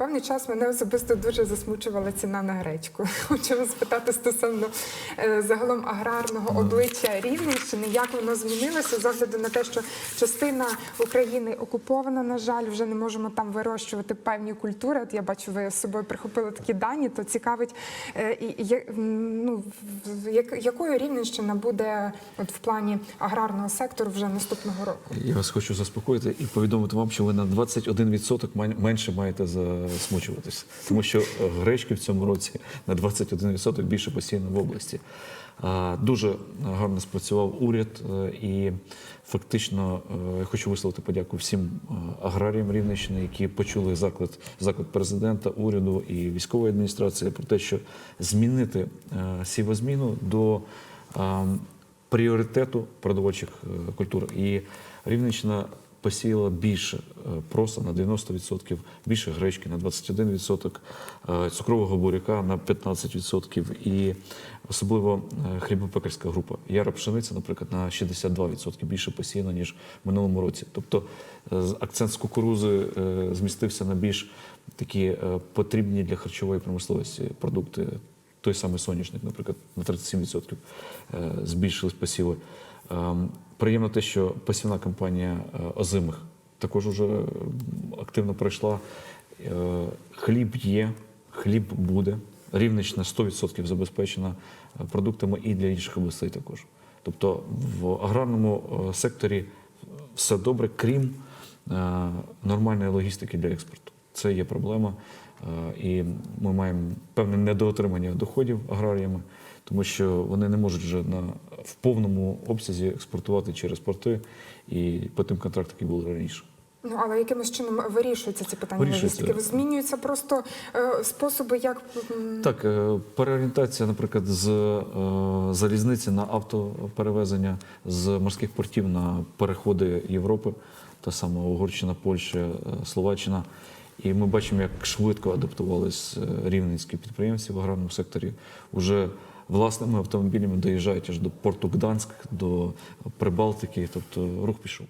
Певний час мене особисто дуже засмучувала ціна на гречку. Хочу вас спитати стосовно е, загалом аграрного обличчя Рівненщини, як воно змінилося з огляду на те, що частина України окупована, на жаль, вже не можемо там вирощувати певні культури. От я бачу, ви з собою прихопили такі дані, то цікавить, е, ну, якою Рівненщина буде от в плані аграрного сектору вже наступного року? Я вас хочу заспокоїти і повідомити вам, що ви на 21% ман- менше маєте засмучуватися, тому що е, гречки в цьому році на 21% більше посіяно в області. Дуже гарно спрацював уряд, е, і фактично е, я хочу висловити подяку всім е, аграріям Рівненщини, які почули заклик, заклик президента, уряду і військової адміністрації про те, що змінити е, сівозміну до е, пріоритету продовольчих е, культур. І Рівненщина посіяла більше е, проса на 90%, більше гречки на 21%, е, цукрового буряка на 15% і особливо е, хлібопекарська група. Яра пшениця, наприклад, на 62% більше посіяна, ніж в минулому році. Тобто акцент з кукурузи змістився на більш такі потрібні для харчової промисловості продукти той самий соняшник, наприклад, на 37% е, збільшились посіви. Приємно те, що посівна кампанія е, озимих також вже активно пройшла. Е, Хліб є, хліб буде. Рівнична 100% забезпечена е, продуктами і для інших областей також. Тобто в аграрному е, секторі все добре, крім е, нормальної логістики для експорту. Це є проблема. Е, І ми маємо певне недоотримання доходів аграріями, тому що вони не можуть вже на, в повному обсязі експортувати через порти і по тим контрактам, які були раніше. Ну але якимось чином вирішуються ці питання Вирішується. логістики? Змінюються просто е, способи, як Так, е, переорієнтація, наприклад, з е, залізниці на автоперевезення, з морських портів на переходи Європи, та сама Угорщина, Польща, е, Словаччина. І ми бачимо, як швидко адаптувались е, рівненські підприємці в аграрному секторі. Уже власними автомобілями доїжджають аж до порту Гданськ, до Прибалтики, тобто рух пішов.